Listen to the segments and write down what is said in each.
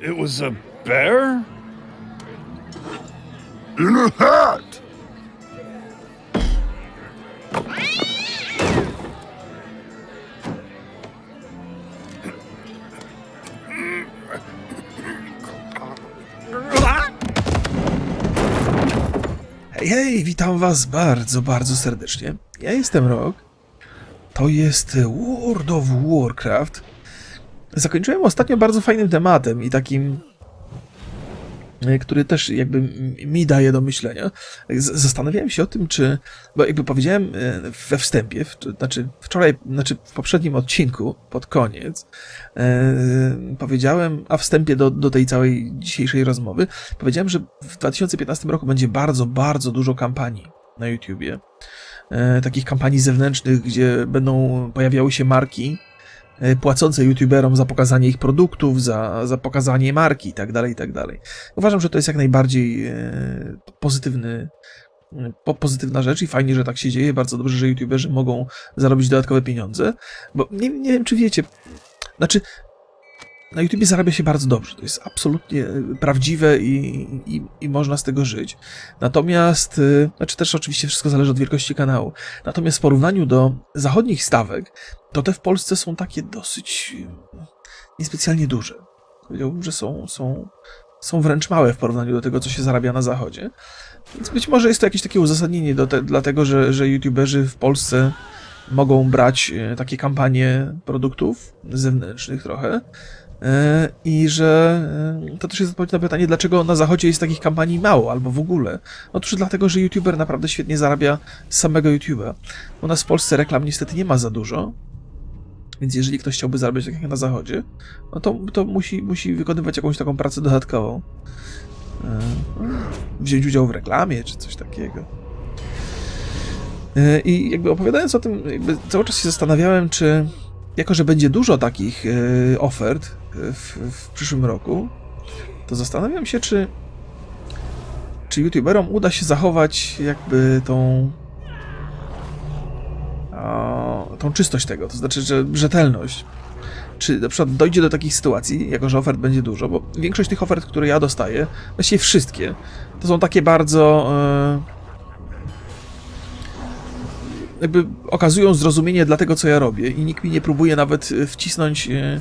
It was a bear? In a hat! Hej, hej, witam was bardzo, bardzo serdecznie. Ja jestem Rok. To jest World of Warcraft. Zakończyłem ostatnio bardzo fajnym tematem i takim, e, który też jakby mi daje do myślenia. Zastanawiałem się o tym, czy, bo jakby powiedziałem e, we wstępie, w, znaczy wczoraj, znaczy w poprzednim odcinku, pod koniec, e, powiedziałem, a wstępie do, do tej całej dzisiejszej rozmowy, powiedziałem, że w 2015 roku będzie bardzo, bardzo dużo kampanii na YouTubie. Takich kampanii zewnętrznych, gdzie będą pojawiały się marki płacące YouTuberom za pokazanie ich produktów, za, za pokazanie marki itd., itd. Uważam, że to jest jak najbardziej e, pozytywny, e, po, pozytywna rzecz i fajnie, że tak się dzieje. Bardzo dobrze, że YouTuberzy mogą zarobić dodatkowe pieniądze, bo nie, nie wiem, czy wiecie, znaczy na YouTubie zarabia się bardzo dobrze. To jest absolutnie e, prawdziwe i, i, i można z tego żyć. Natomiast, znaczy też oczywiście wszystko zależy od wielkości kanału. Natomiast w porównaniu do zachodnich stawek, to te w Polsce są takie dosyć y, niespecjalnie duże. Powiedziałbym, że są, są, są wręcz małe w porównaniu do tego, co się zarabia na zachodzie. Więc być może jest to jakieś takie uzasadnienie do te, dlatego, że, że YouTuberzy w Polsce mogą brać y, takie kampanie produktów zewnętrznych trochę. E, I że e, to też jest odpowiedź na pytanie, dlaczego na zachodzie jest takich kampanii mało albo w ogóle. Otóż dlatego, że YouTuber naprawdę świetnie zarabia z samego YouTube'a. U nas w Polsce reklam niestety nie ma za dużo, więc jeżeli ktoś chciałby zarabiać tak jak na zachodzie, no to, to musi, musi wykonywać jakąś taką pracę dodatkową. E, Wziąć udział w reklamie czy coś takiego. E, I jakby opowiadając o tym, cały czas się zastanawiałem, czy jako, że będzie dużo takich e, ofert w, w przyszłym roku, to zastanawiam się, czy, czy YouTuberom uda się zachować jakby tą tą czystość tego, to znaczy, że rzetelność. Czy na przykład dojdzie do takich sytuacji, jako że ofert będzie dużo, bo większość tych ofert, które ja dostaję, właściwie wszystkie, to są takie bardzo e, jakby okazują zrozumienie dla tego, co ja robię i nikt mi nie próbuje nawet e, wcisnąć e,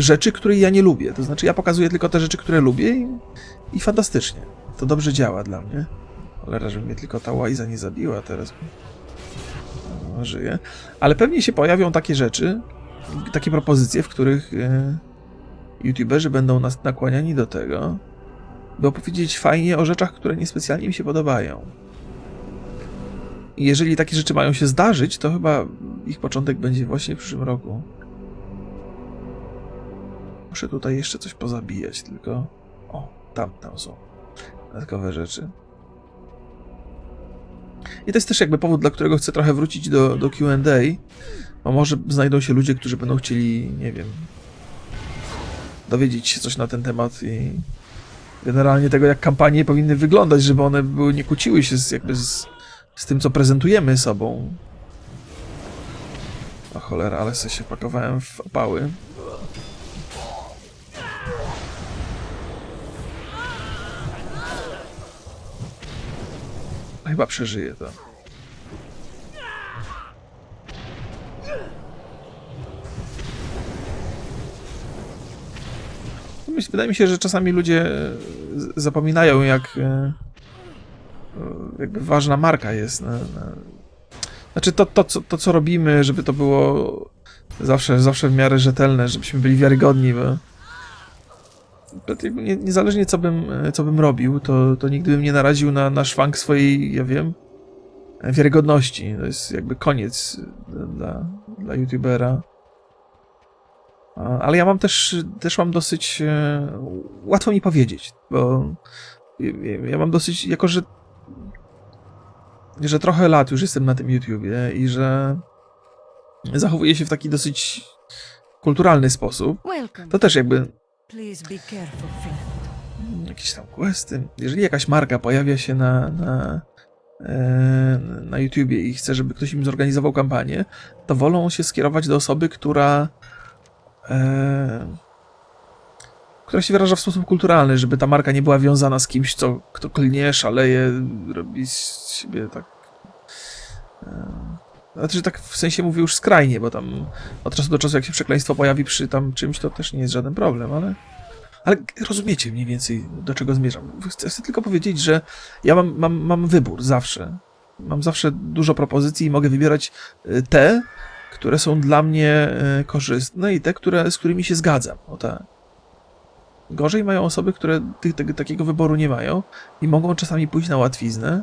rzeczy, których ja nie lubię. To znaczy, ja pokazuję tylko te rzeczy, które lubię i, i fantastycznie. To dobrze działa dla mnie. Cholera, żeby mnie tylko ta łajza nie zabiła teraz. Żyje. Ale pewnie się pojawią takie rzeczy, takie propozycje, w których e, youtuberzy będą nas nakłaniani do tego, by opowiedzieć fajnie o rzeczach, które niespecjalnie mi się podobają. I jeżeli takie rzeczy mają się zdarzyć, to chyba ich początek będzie właśnie w przyszłym roku. Muszę tutaj jeszcze coś pozabijać, tylko. O, tam, tam są dodatkowe rzeczy. I to jest też jakby powód, dla którego chcę trochę wrócić do, do QA, bo może znajdą się ludzie, którzy będą chcieli, nie wiem, dowiedzieć się coś na ten temat i generalnie tego, jak kampanie powinny wyglądać, żeby one były, nie kłóciły się z, jakby z, z tym, co prezentujemy sobą. O cholera, ale sobie się pakowałem w opały. Chyba przeżyję to. Myśl- Wydaje mi się, że czasami ludzie e, zapominają, jak e, jakby ważna marka jest. Na, na... Znaczy to, to, co, to, co robimy, żeby to było zawsze, zawsze w miarę rzetelne, żebyśmy byli wiarygodni, bo nie, niezależnie co bym, e, co bym robił, to, to nigdy bym nie naraził na, na szwank swojej, ja wiem, e, wiarygodności. To jest jakby koniec dla, dla youtubera. Ale ja mam też, też mam dosyć, e, łatwo mi powiedzieć, bo ja- mam dosyć, jako że że trochę lat już jestem na tym YouTubie i że zachowuję się w taki dosyć kulturalny sposób, to też jakby Friend. jakieś tam questy. Jeżeli jakaś marka pojawia się na, na, e, na YouTubie i chce, żeby ktoś im zorganizował kampanię, to wolą się skierować do osoby, która e, która się wyraża w sposób kulturalny, żeby ta marka nie była wiązana z kimś, co, kto klnie, szaleje, robi z siebie tak... Znaczy, tak w sensie mówię już skrajnie, bo tam od czasu do czasu, jak się przekleństwo pojawi przy tam czymś, to też nie jest żaden problem, ale... Ale rozumiecie mniej więcej, do czego zmierzam. Chcę, chcę tylko powiedzieć, że ja mam, mam, mam wybór zawsze. Mam zawsze dużo propozycji i mogę wybierać y, te, które są dla mnie y, korzystne i te, które, z którymi się zgadzam. O tak. Gorzej mają osoby, które ty, takiego wyboru nie mają i mogą czasami pójść na łatwiznę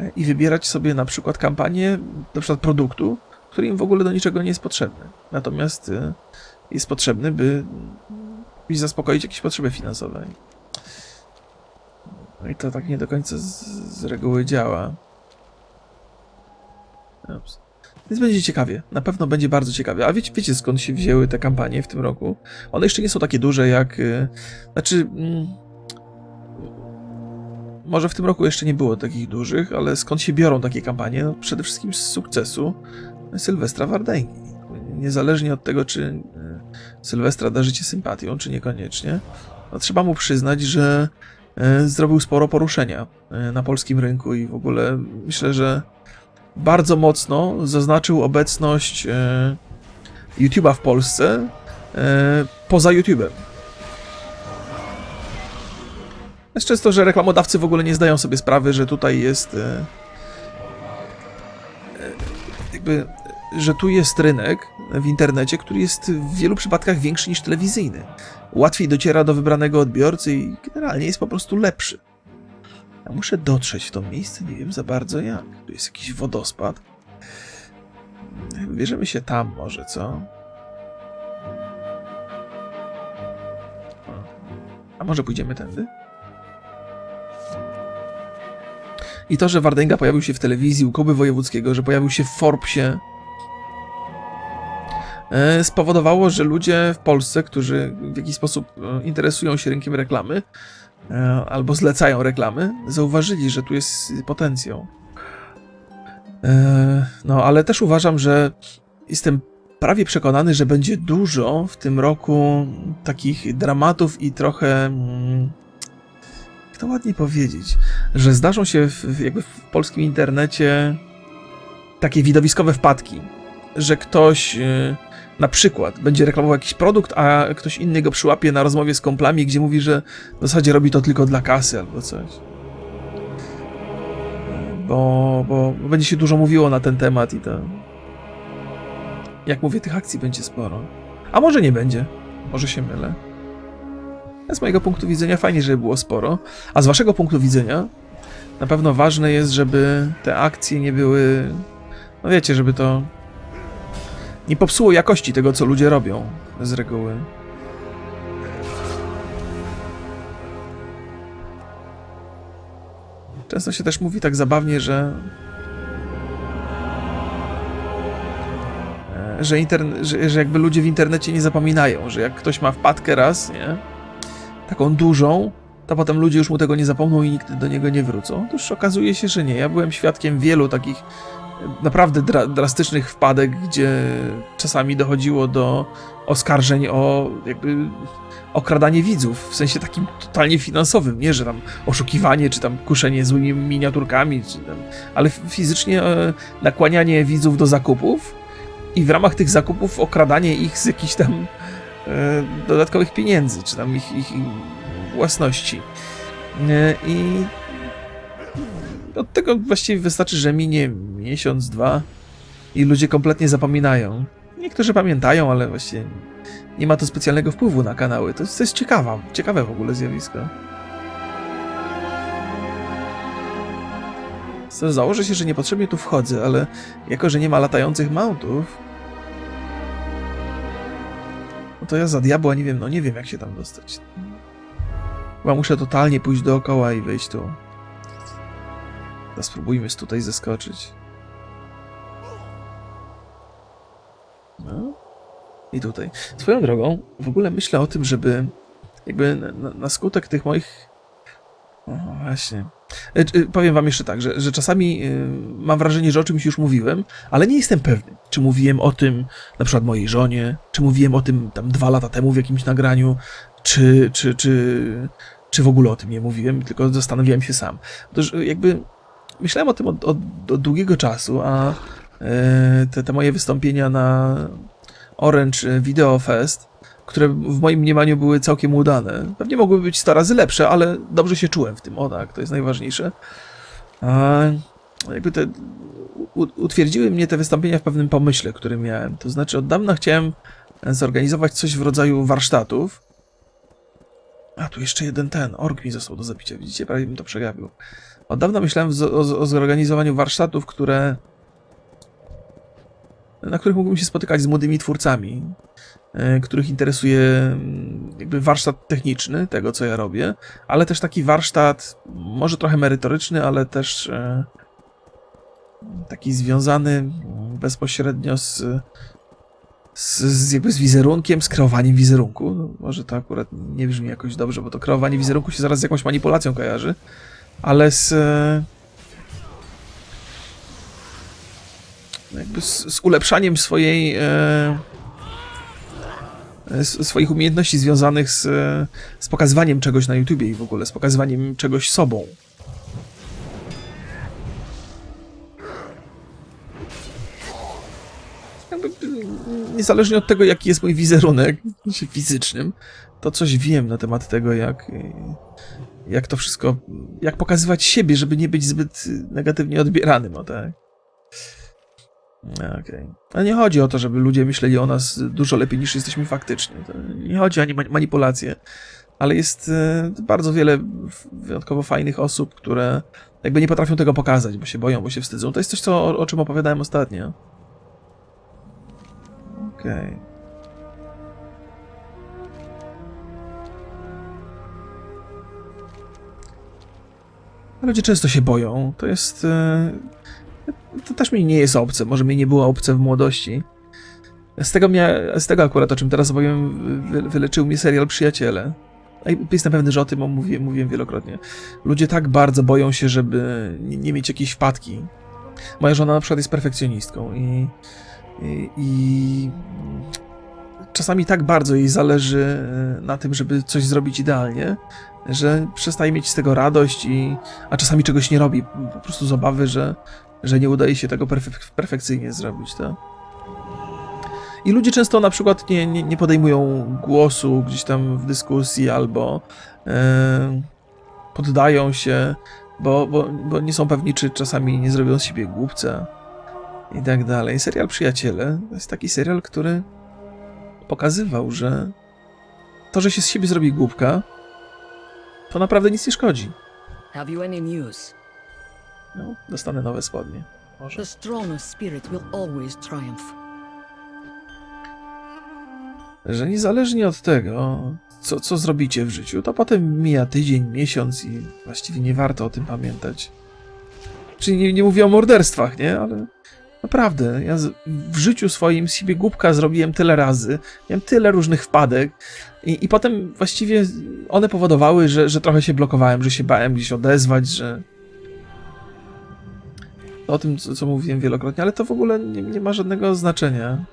y, i wybierać sobie na przykład kampanię, na przykład produktu, który im w ogóle do niczego nie jest potrzebny. Natomiast y, jest potrzebny, by, zaspokoić jakieś potrzeby finansowe. No i to tak nie do końca z, z reguły działa. Ups. Więc będzie ciekawie. Na pewno będzie bardzo ciekawie. A wiecie, wiecie skąd się wzięły te kampanie w tym roku? One jeszcze nie są takie duże jak... y, Znaczy... mm, Może w tym roku jeszcze nie było takich dużych, ale skąd się biorą takie kampanie? No, przede wszystkim z sukcesu Sylwestra Wardęgi. Niezależnie od tego, czy y, Sylwestra darzycie sympatią, czy niekoniecznie, no, trzeba mu przyznać, że y, zrobił sporo poruszenia y, na polskim rynku i w ogóle myślę, że bardzo mocno zaznaczył obecność YouTube'a w Polsce poza YouTube'em. Jest często, że reklamodawcy w ogóle nie zdają sobie sprawy, że tutaj jest y, y, jakby że tu jest rynek w internecie, który jest w wielu przypadkach większy niż telewizyjny. Łatwiej dociera do wybranego odbiorcy i generalnie jest po prostu lepszy. Ja muszę dotrzeć w to miejsce, nie wiem za bardzo jak. Tu jest jakiś wodospad. Bierzemy się tam może, co? A może pójdziemy tędy? I to, że Wardęga pojawił się w telewizji u Kuby Wojewódzkiego, że pojawił się w Forbesie, e, spowodowało, że ludzie w Polsce, którzy w jakiś sposób e, interesują się rynkiem reklamy e, albo zlecają reklamy, zauważyli, że tu jest potencjał. No, ale też uważam, że jestem prawie przekonany, że będzie dużo w tym roku takich dramatów i trochę. Jak to ładnie powiedzieć? Że zdarzą się w, jakby w polskim internecie takie widowiskowe wpadki, że ktoś y, na przykład będzie reklamował jakiś produkt, a ktoś inny go przyłapie na rozmowie z komplami, gdzie mówi, że w zasadzie robi to tylko dla kasy albo coś. Bo, bo będzie się dużo mówiło na ten temat i to. Jak mówię, tych akcji będzie sporo. A może nie będzie. Może się mylę. Z mojego punktu widzenia fajnie, żeby było sporo. A z waszego punktu widzenia na pewno ważne jest, żeby te akcje nie były. No wiecie, żeby to nie popsuło jakości tego, co ludzie robią z reguły. Często się też mówi tak zabawnie, że. e, Że, interne- że, że jakby ludzie w internecie nie zapominają, że jak ktoś ma wpadkę raz, nie? Taką dużą, to potem ludzie już mu tego nie zapomną i nigdy do niego nie wrócą. Otóż okazuje się, że nie. Ja byłem świadkiem wielu takich e, naprawdę dra- drastycznych wpadek, gdzie czasami dochodziło do oskarżeń o jakby okradanie widzów, w sensie takim totalnie finansowym, nie, że tam oszukiwanie, czy tam kuszenie złymi miniaturkami, czy tam, ale fizycznie e, nakłanianie widzów do zakupów i w ramach tych zakupów okradanie ich z jakichś tam dodatkowych pieniędzy, czy tam ich, ich własności. E, I od tego właściwie wystarczy, że minie miesiąc, dwa i ludzie kompletnie zapominają. Niektórzy pamiętają, ale właściwie nie ma to specjalnego wpływu na kanały. To jest, to jest ciekawa, ciekawe w ogóle zjawisko. Założę się, że niepotrzebnie tu wchodzę, ale jako, że nie ma latających mountów, to ja za diabła nie wiem, no nie wiem jak się tam dostać. Chyba muszę totalnie pójść dookoła i wejść tu. To spróbujmy tutaj zeskoczyć. No. I tutaj. Swoją drogą, w ogóle myślę o tym, żeby jakby na, na, na skutek tych moich. O, właśnie. E, e, Powiem wam jeszcze tak, że, że czasami e, mam wrażenie, że o czymś już mówiłem, ale nie jestem pewny, czy mówiłem o tym na przykład mojej żonie, czy mówiłem o tym tam dwa lata temu w jakimś nagraniu, czy, czy, czy, czy w ogóle o tym nie mówiłem, tylko zastanawiałem się sam. Otóż jakby myślałem o tym od, od, od długiego czasu, a te, te moje wystąpienia na Orange Video Fest, które w moim mniemaniu były całkiem udane. Pewnie mogłyby być 100 razy lepsze, ale dobrze się czułem w tym, o tak, to jest najważniejsze. A jakby te, utwierdziły mnie te wystąpienia w pewnym pomyśle, który miałem. To znaczy, od dawna chciałem zorganizować coś w rodzaju warsztatów. A, tu jeszcze jeden ten, ork mi został do zabicia, widzicie? Prawie bym to przegapił. Od dawna myślałem o, o zorganizowaniu warsztatów, które na których mógłbym się spotykać z młodymi twórcami, których interesuje mm, jakby warsztat techniczny tego, co ja robię, ale też taki warsztat może trochę merytoryczny, ale też e, taki związany mm, bezpośrednio z, z, z, jakby z wizerunkiem, z kreowaniem wizerunku. No, może to akurat nie brzmi jakoś dobrze, bo to kreowanie wizerunku się zaraz z jakąś manipulacją kojarzy, ale z... e, jakby z, z ulepszaniem swojej e, swoich umiejętności związanych z, e, z pokazywaniem czegoś na YouTubie i w ogóle z pokazywaniem czegoś sobą. Mm, niezależnie od tego, jaki jest mój wizerunek fizycznym, to coś wiem na temat tego, jak, e, jak to wszystko, jak pokazywać siebie, żeby nie być zbyt negatywnie odbieranym, o tak. Okej. Ale nie chodzi o to, żeby ludzie myśleli o nas dużo lepiej niż jesteśmy faktycznie. To nie chodzi ani mani- manipulacje, ale jest e, bardzo wiele wyjątkowo fajnych osób, które jakby nie potrafią tego pokazać, bo się boją, bo się wstydzą. To jest coś, co, o, o czym opowiadałem ostatnio. Okej. Ludzie często się boją. To jest. To też mi nie jest obce, może mi nie było obce w młodości. Z tego, z tego akurat, o czym teraz opowiem, wy, wyleczył mnie serial Przyjaciele. Jestem pewny, że o tym mówiłem, mówiłem wielokrotnie. Ludzie tak bardzo boją się, żeby nie, nie mieć jakiejś wpadki. Moja żona na przykład jest perfekcjonistką i, i, i czasami tak bardzo jej zależy e, na tym, żeby coś zrobić idealnie, że przestaje mieć z tego radość, i, a czasami czegoś nie robi, po prostu z obawy, że, że nie udaje się tego perfek- perfekcyjnie zrobić, tak? I ludzie często na przykład nie, nie, nie podejmują głosu gdzieś tam w dyskusji albo e, poddają się, bo, bo, bo nie są pewni, czy czasami nie zrobią z siebie głupca i tak dalej. Serial Przyjaciele to jest taki serial, który pokazywał, że to, że się z siebie zrobi głupka, to naprawdę nic nie szkodzi. Have you any news? No, dostanę nowe spodnie. Może. The spirit will always triumph. że niezależnie od tego, co, co zrobicie w życiu, to potem mija tydzień, miesiąc i właściwie nie warto o tym pamiętać. Czyli nie, nie mówię o morderstwach, nie? Ale naprawdę, ja z, w życiu swoim z siebie głupka zrobiłem tyle razy, miałem tyle różnych wpadek i, i potem właściwie one powodowały, że, że trochę się blokowałem, że się bałem gdzieś odezwać, że... O tym, co, co mówiłem wielokrotnie, ale to w ogóle nie, nie ma żadnego znaczenia.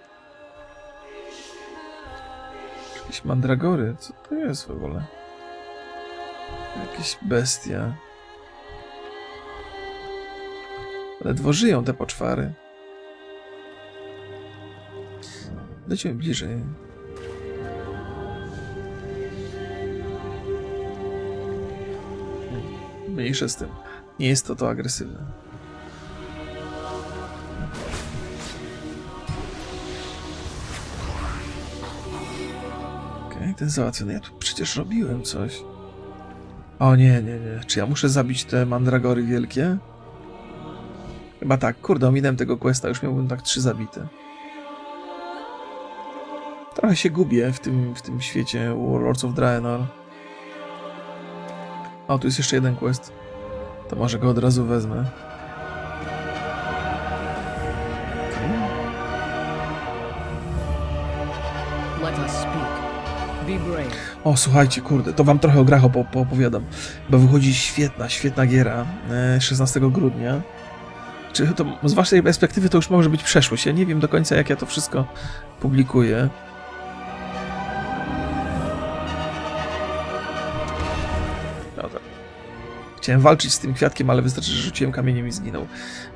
Jakieś mandragory, co to jest w ogóle? Jakieś bestia. Ledwo żyją te poczwary. Lecimy bliżej. Mniejsze z tym. Nie jest to to agresywne. Ten załatwiony. Ja tu przecież robiłem coś. O nie, nie, nie. Czy ja muszę zabić te mandragory wielkie? Chyba tak. Kurde, ominąłem tego questa. Już miałbym tak trzy zabite. Trochę się gubię w tym, w tym świecie Warlords of Draenor. O, tu jest jeszcze jeden quest. To może go od razu wezmę. Let us speak. O, słuchajcie, kurde, to wam trochę o grach opo- poopowiadam, bo wychodzi świetna, świetna giera e, 16 grudnia. Czy to z waszej perspektywy to już może być przeszłość? Ja nie wiem do końca, jak ja to wszystko publikuję. No to. Chciałem walczyć z tym kwiatkiem, ale wystarczy, że rzuciłem kamieniem i zginął.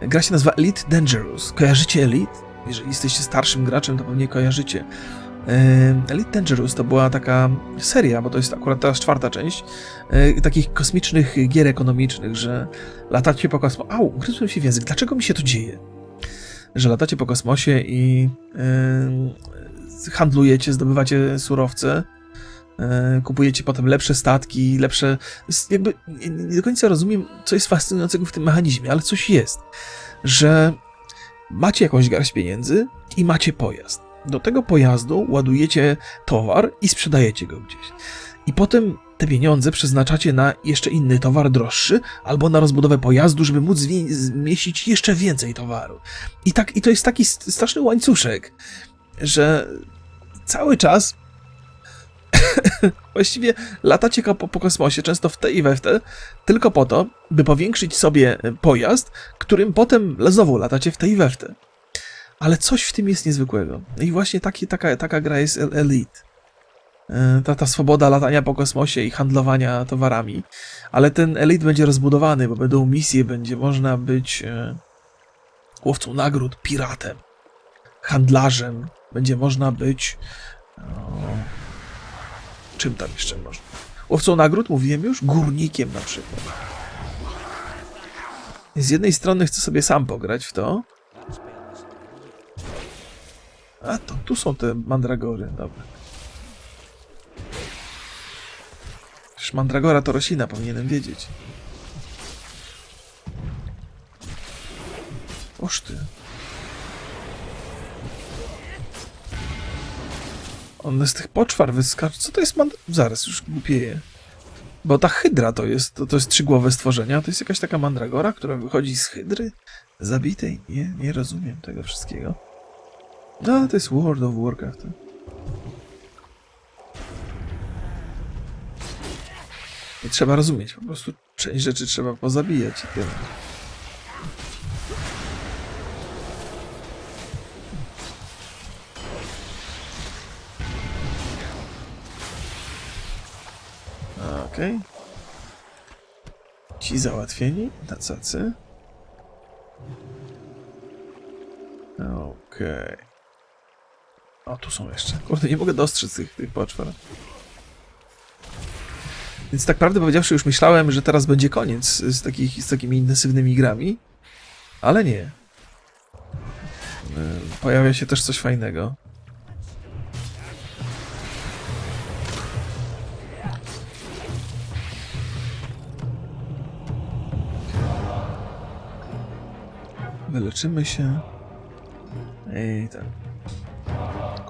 Gra się nazywa Elite Dangerous. Kojarzycie Elite? Jeżeli jesteście starszym graczem, to pewnie kojarzycie. Elite Dangerous to była taka seria, bo to jest akurat teraz czwarta część, e, takich kosmicznych gier ekonomicznych, że latacie po kosmosie. Au, gryzłem się w język. Dlaczego mi się to dzieje? Że latacie po kosmosie i em, handlujecie, zdobywacie surowce, e, kupujecie potem lepsze statki, lepsze. Jakby nie do końca rozumiem, co jest fascynującego w tym mechanizmie, ale coś jest, że macie jakąś garść pieniędzy i macie pojazd. Do tego pojazdu ładujecie towar i sprzedajecie go gdzieś. I potem te pieniądze przeznaczacie na jeszcze inny towar droższy, albo na rozbudowę pojazdu, żeby móc zmieścić jeszcze więcej towaru. I, tak, I to jest taki st- straszny łańcuszek, że cały czas właściwie latacie po, po kosmosie, często w te i we w te, tylko po to, by powiększyć sobie pojazd, którym potem znowu latacie w te i we w te. Ale coś w tym jest niezwykłego. No I właśnie taki, taka, taka gra jest El- Elite. E, Ta, ta swoboda latania po kosmosie i handlowania towarami. Ale ten Elite będzie rozbudowany, bo będą misje, będzie można być e, łowcą nagród, piratem, handlarzem, będzie można być. O, czym tam jeszcze można? Łowcą nagród, mówiłem już, górnikiem na przykład. Z jednej strony chcę sobie sam pograć w to. A to tu są te mandragory, dobra. Przecież mandragora to roślina, powinienem wiedzieć. Oż ty. On z tych poczwar wyskacza. Co to jest mandra... Zaraz, już głupieje. Bo ta hydra to jest, to, to jest trzygłowe stworzenie, a to jest jakaś taka mandragora, która wychodzi z hydry zabitej? Nie, nie rozumiem tego wszystkiego. No, to jest World of Warcraft. Nie trzeba rozumieć, po prostu część rzeczy trzeba pozabijać i tyle. Okej. Ci załatwieni na cacy. Okej. O, tu są jeszcze. Kurde, nie mogę dostrzec tych, tych poczwar. Więc tak prawdę powiedziawszy, już myślałem, że teraz będzie koniec z, takich, z takimi intensywnymi grami, ale nie. Pojawia się też coś fajnego. Wyleczymy się. I tak.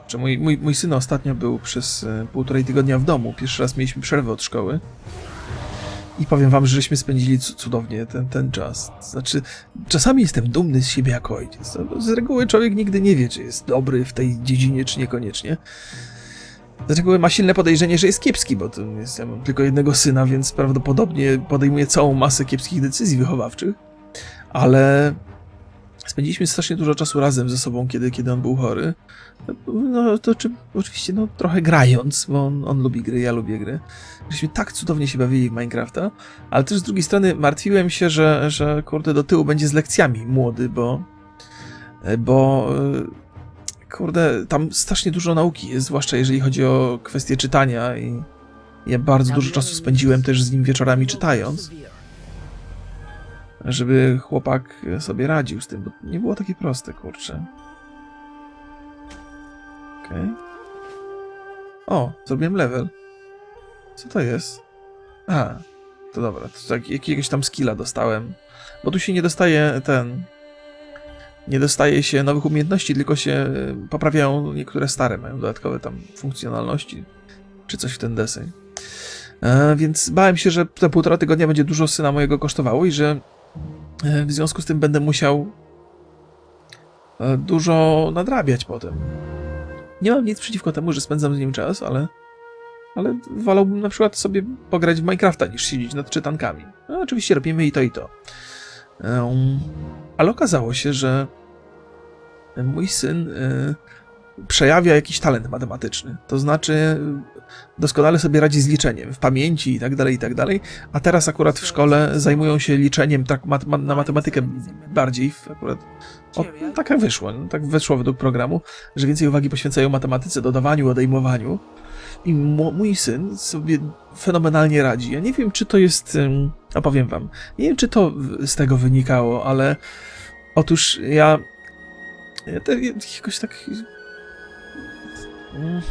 Kurczę, mój, mój, mój syn ostatnio był przez e, półtorej tygodnia w domu. Pierwszy raz mieliśmy przerwę od szkoły. I powiem wam, że żeśmy spędzili cu- cudownie ten, ten czas. Znaczy, czasami jestem dumny z siebie jako ojciec. No, Z reguły człowiek nigdy nie wie, czy jest dobry w tej dziedzinie, czy niekoniecznie. Z reguły ma silne podejrzenie, że jest kiepski, bo jest, ja mam tylko jednego syna, więc prawdopodobnie podejmuje całą masę kiepskich decyzji wychowawczych. Ale spędziliśmy strasznie dużo czasu razem ze sobą, kiedy, kiedy on był chory. No to czy, oczywiście, no trochę grając, bo on, on lubi gry, ja lubię gry. Żeśmy tak cudownie się bawili w Minecrafta, ale też z drugiej strony martwiłem się, że, że kurde do tyłu będzie z lekcjami młody, bo bo e, kurde, tam strasznie dużo nauki jest, zwłaszcza jeżeli chodzi o kwestie czytania i ja bardzo dużo czasu spędziłem też z nim wieczorami czytając żeby chłopak sobie radził z tym, bo nie było takie proste, kurczę. Okej. O, zrobiłem level. Co to jest? A, to dobra, to tak, jakiegoś tam skilla dostałem. Bo tu się nie dostaje ten... Nie dostaje się nowych umiejętności, tylko się y, poprawiają niektóre stare, mają dodatkowe tam funkcjonalności, czy coś w ten deseń. E, więc bałem się, że te półtora tygodnia będzie dużo syna mojego kosztowało i że E, W związku z tym będę musiał e, dużo nadrabiać potem. Nie mam nic przeciwko temu, że spędzam z nim czas, ale ale wolałbym na przykład sobie pograć w Minecrafta niż siedzieć nad czytankami. No, oczywiście robimy i to, i to. Em, ale okazało się, że mój syn y, przejawia jakiś talent matematyczny. To znaczy, doskonale sobie radzi z liczeniem, w pamięci i tak dalej, i tak dalej. A teraz akurat w szkole zajmują się liczeniem tak mat, ma, na matematykę bardziej. Akurat o, tak jak wyszło, no, tak wyszło według programu, że więcej uwagi poświęcają matematyce, dodawaniu, odejmowaniu. I mój syn sobie fenomenalnie radzi. Ja nie wiem, czy to jest. Opowiem wam. Nie wiem, czy to z tego wynikało, ale otóż ja. ja te, ja jakoś tak. mm,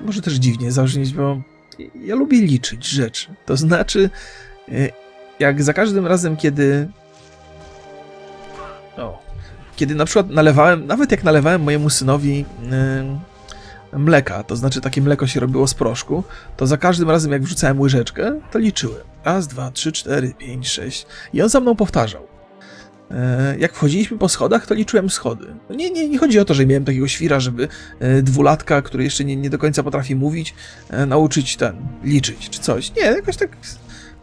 Może też dziwnie zabrzmieć, bo ja lubię liczyć rzeczy. To znaczy, y, jak za każdym razem, kiedy. O. Kiedy na przykład nalewałem, nawet jak nalewałem mojemu synowi y, mleka, to znaczy takie mleko się robiło z proszku, to za każdym razem jak wrzucałem łyżeczkę, to liczyłem. Raz, dwa, trzy, cztery, pięć, sześć. I on za mną powtarzał. E, Jak wchodziliśmy po schodach, to liczyłem schody. No Nie, nie, nie chodzi o to, że miałem takiego świra, żeby e, dwulatka, który jeszcze nie, nie do końca potrafi mówić, e, nauczyć ten, liczyć czy coś. Nie, jakoś tak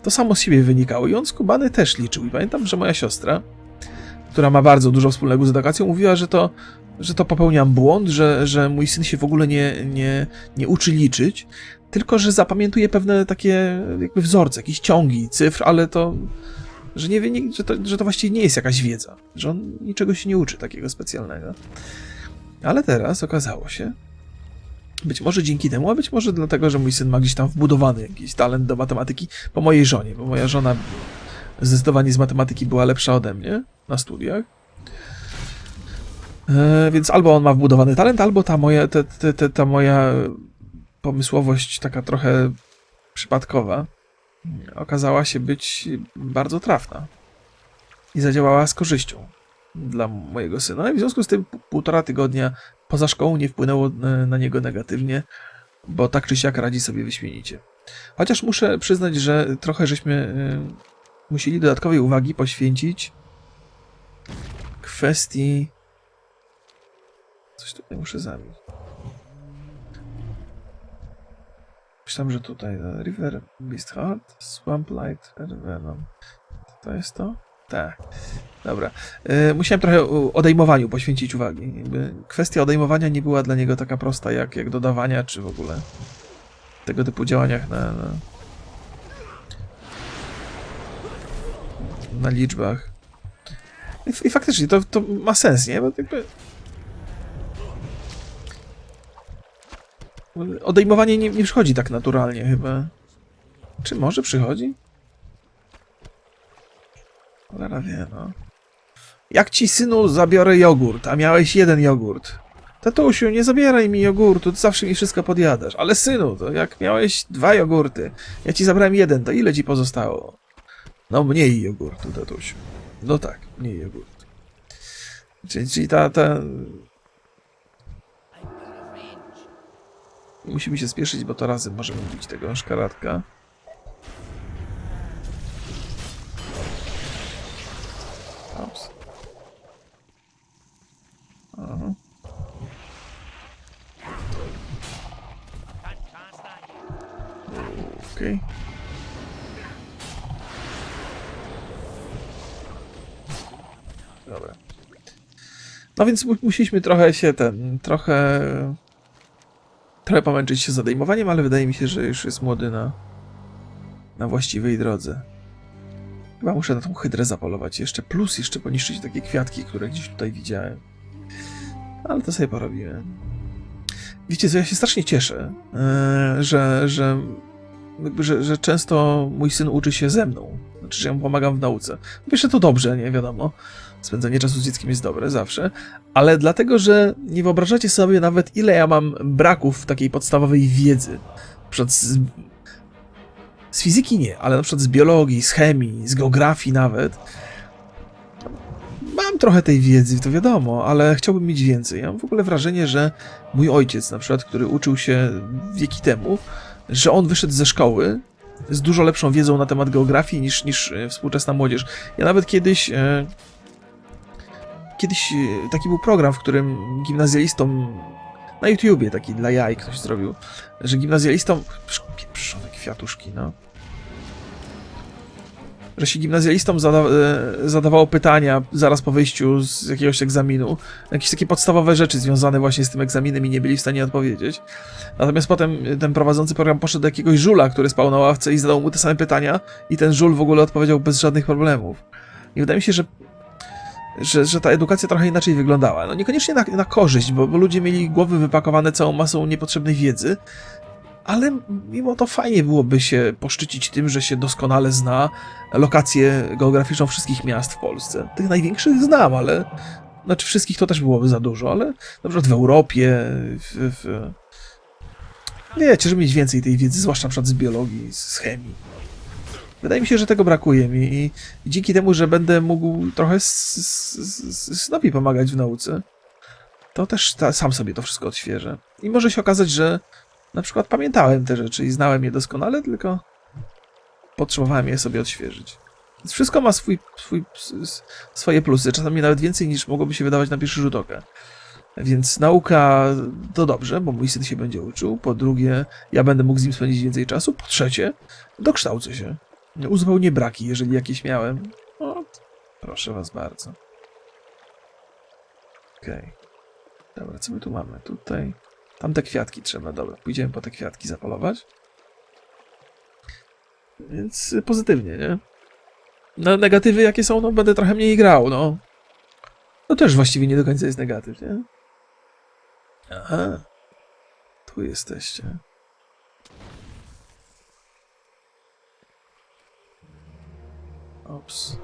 to samo z siebie wynikało. I on skubany też liczył. I pamiętam, że moja siostra, która ma bardzo dużo wspólnego z edukacją, mówiła, że to, że to popełniam błąd, że, że mój syn się w ogóle nie, nie, nie uczy liczyć, tylko że zapamiętuje pewne takie jakby wzorce, jakieś ciągi, cyfr, ale to, że nie wynik, że to, że to właściwie nie jest jakaś wiedza, że on niczego się nie uczy takiego specjalnego. Ale teraz okazało się, być może dzięki temu, a być może dlatego, że mój syn ma gdzieś tam wbudowany jakiś talent do matematyki po mojej żonie, bo moja żona zdecydowanie z matematyki była lepsza ode mnie na studiach. E, więc albo on ma wbudowany talent, albo ta moja, te, te, te, ta moja pomysłowość taka trochę przypadkowa okazała się być bardzo trafna i zadziałała z korzyścią dla mojego syna. I w związku z tym półtora tygodnia poza szkołą nie wpłynęło e, na niego negatywnie, bo tak czy siak radzi sobie wyśmienicie. Chociaż muszę przyznać, że trochę żeśmy e, musieli dodatkowej uwagi poświęcić kwestii. Coś tutaj muszę zabić. Myślałem, że tutaj e, River Beast Heart, Swamp Light, Venom. To jest to? Tak. Dobra. E, musiałem trochę odejmowaniu poświęcić uwagi. Kwestia odejmowania nie była dla niego taka prosta jak, jak dodawania, czy w ogóle tego typu działaniach na, na, na liczbach. I, I faktycznie to, to ma sens, nie? Bo jakby... Odejmowanie nie, nie przychodzi tak naturalnie chyba. Czy może przychodzi? Cholera wie, no. Jak ci, synu, zabiorę jogurt, a miałeś jeden jogurt? Tatusiu, nie zabieraj mi jogurtu, ty zawsze mi wszystko podjadasz. Ale synu, to jak miałeś dwa jogurty, ja ci zabrałem jeden, to ile ci pozostało? No mniej jogurtu, tatusiu. No tak, mniej jogurtu. Czyli, czyli ta, ta... Musimy się spieszyć, bo to razem możemy bić tego szkaratka. Ops. Okej. Dobra. No więc mu- musieliśmy trochę się ten, trochę trochę pomęczyć się z odejmowaniem, ale wydaje mi się, że już jest młody na na właściwej drodze. Chyba muszę na tą hydrę zapolować jeszcze, plus jeszcze poniszczyć takie kwiatki, które gdzieś tutaj widziałem. Ale to sobie porobiłem. Wiecie co, ja się strasznie cieszę, e, że, że, że, że często mój syn uczy się ze mną. Znaczy, że ja mu pomagam w nauce. Pierwsze to dobrze, nie wiadomo. Spędzanie czasu z dzieckiem jest dobre zawsze, ale dlatego, że nie wyobrażacie sobie nawet, ile ja mam braków takiej podstawowej wiedzy. Na przykład z, z fizyki nie, ale na przykład z biologii, z chemii, z geografii nawet. Mam trochę tej wiedzy, to wiadomo, ale chciałbym mieć więcej. Ja mam w ogóle wrażenie, że mój ojciec, na przykład, który uczył się wieki temu, że on wyszedł ze szkoły z dużo lepszą wiedzą na temat geografii niż, niż e, współczesna młodzież. Ja nawet kiedyś. E, kiedyś e, taki był program, w którym gimnazjalistom na YouTubie taki dla jaj ktoś zrobił, że gimnazjalistom... Pieprzone kwiatuszki, no. Że się gimnazjalistom zada, e, zadawało pytania zaraz po wyjściu z jakiegoś egzaminu, jakieś takie podstawowe rzeczy związane właśnie z tym egzaminem i nie byli w stanie odpowiedzieć. Natomiast potem ten prowadzący program poszedł do jakiegoś żula, który spał na ławce i zadał mu te same pytania i ten żul w ogóle odpowiedział bez żadnych problemów. I wydaje mi się, że że, że ta edukacja trochę inaczej wyglądała. No niekoniecznie na, na korzyść, bo, bo ludzie mieli głowy wypakowane całą masą niepotrzebnej wiedzy, ale mimo to fajnie byłoby się poszczycić tym, że się doskonale zna lokację geograficzną wszystkich miast w Polsce. Tych największych znam, ale znaczy wszystkich to też byłoby za dużo, ale na przykład w Europie, w, w... wiecie, żeby mieć więcej tej wiedzy, zwłaszcza na przykład z biologii, z chemii. Wydaje mi się, że tego brakuje mi i dzięki temu, że będę mógł trochę s- s- s- synowi pomagać w nauce, to też ta, sam sobie to wszystko odświeżę. I może się okazać, że na przykład pamiętałem te rzeczy i znałem je doskonale, tylko potrzebowałem je sobie odświeżyć. Więc wszystko ma swój, swój, swoje plusy, czasami nawet więcej niż mogłoby się wydawać na pierwszy rzut oka. Więc nauka to dobrze, bo mój syn się będzie uczył. Po drugie, ja będę mógł z nim spędzić więcej czasu. Po trzecie, dokształcę się. Uzupełnię braki, jeżeli jakieś miałem. O, proszę was bardzo. Okej. Dobra, co my tu mamy? Tutaj. Tam te kwiatki trzeba, dobra. Pójdziemy po te kwiatki zapolować. Więc y, pozytywnie, nie? No, negatywy jakie są, no będę trochę mniej grał, no. To też właściwie nie do końca jest negatyw, nie? Aha. Tu jesteście. Ops.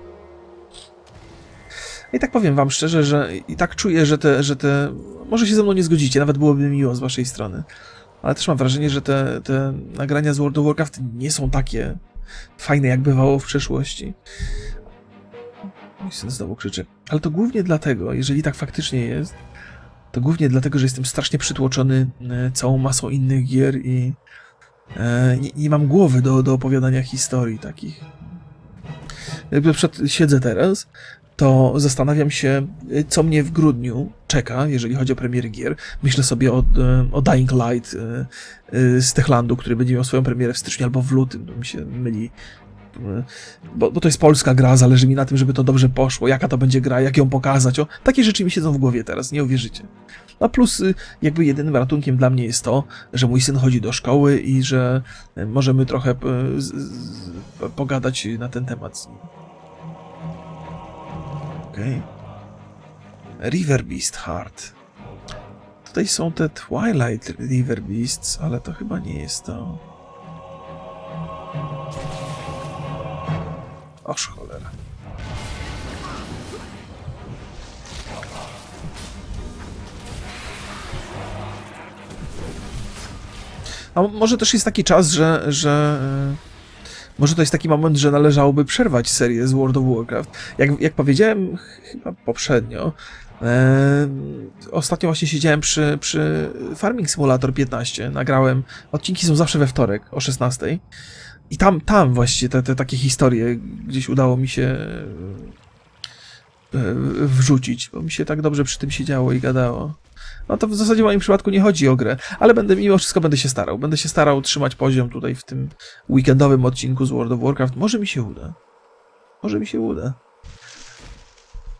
I tak powiem wam szczerze, że i tak czuję, że te, że te... Może się ze mną nie zgodzicie, nawet byłoby mi miło z waszej strony. Ale też mam wrażenie, że te, te nagrania z World of Warcraft nie są takie fajne, jak bywało w przeszłości. Mój syn znowu krzyczy. Ale to głównie dlatego, jeżeli tak faktycznie jest, to głównie dlatego, że jestem strasznie przytłoczony e, całą masą innych gier i e, nie, nie mam głowy do, do opowiadania historii takich. Jak na przykład siedzę teraz, to zastanawiam się, y, co mnie w grudniu czeka, jeżeli chodzi o premiery gier. Myślę sobie o, e, o Dying Light e, z Techlandu, który będzie miał swoją premierę w styczniu albo w lutym, to mi się myli. Bo, bo to jest polska gra, zależy mi na tym, żeby to dobrze poszło, jaka to będzie gra, jak ją pokazać. O, takie rzeczy mi siedzą w głowie teraz, nie uwierzycie. A plus y, jakby jedynym ratunkiem dla mnie jest to, że mój syn chodzi do szkoły i że możemy trochę pogadać na ten temat z nim. Okej. River Beast Heart. Tutaj są te Twilight River Beasts, ale to chyba nie jest to. Oż cholera. A może też jest taki czas, że, że e, może to jest taki moment, że należałoby przerwać serię z World of Warcraft. Jak, jak powiedziałem ch- chyba poprzednio, e, ostatnio właśnie siedziałem przy, przy Farming Simulator 15. Nagrałem, odcinki są zawsze we wtorek o 16. I tam, tam właściwie te, te takie historie gdzieś udało mi się e, wrzucić, bo mi się tak dobrze przy tym siedziało i gadało. No to w zasadzie w moim przypadku nie chodzi o grę, ale będę mimo wszystko będę się starał. Będę się starał trzymać poziom tutaj w tym weekendowym odcinku z World of Warcraft. Może mi się uda. Może mi się uda.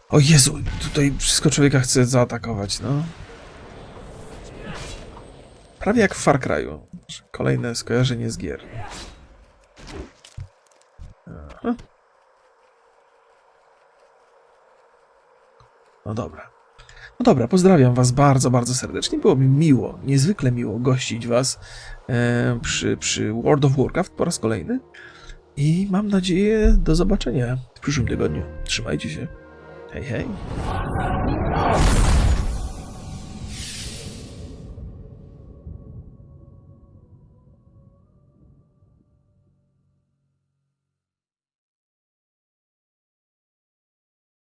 O Jezu, tutaj wszystko człowieka chce zaatakować, no. Prawie jak w Far Cry'u. Kolejne skojarzenie z gier. Aha. No dobra. No dobra, pozdrawiam Was bardzo, bardzo serdecznie. Było mi miło, niezwykle miło gościć Was e, przy, przy World of Warcraft po raz kolejny. I mam nadzieję do zobaczenia w przyszłym tygodniu. Trzymajcie się. Hej, hej.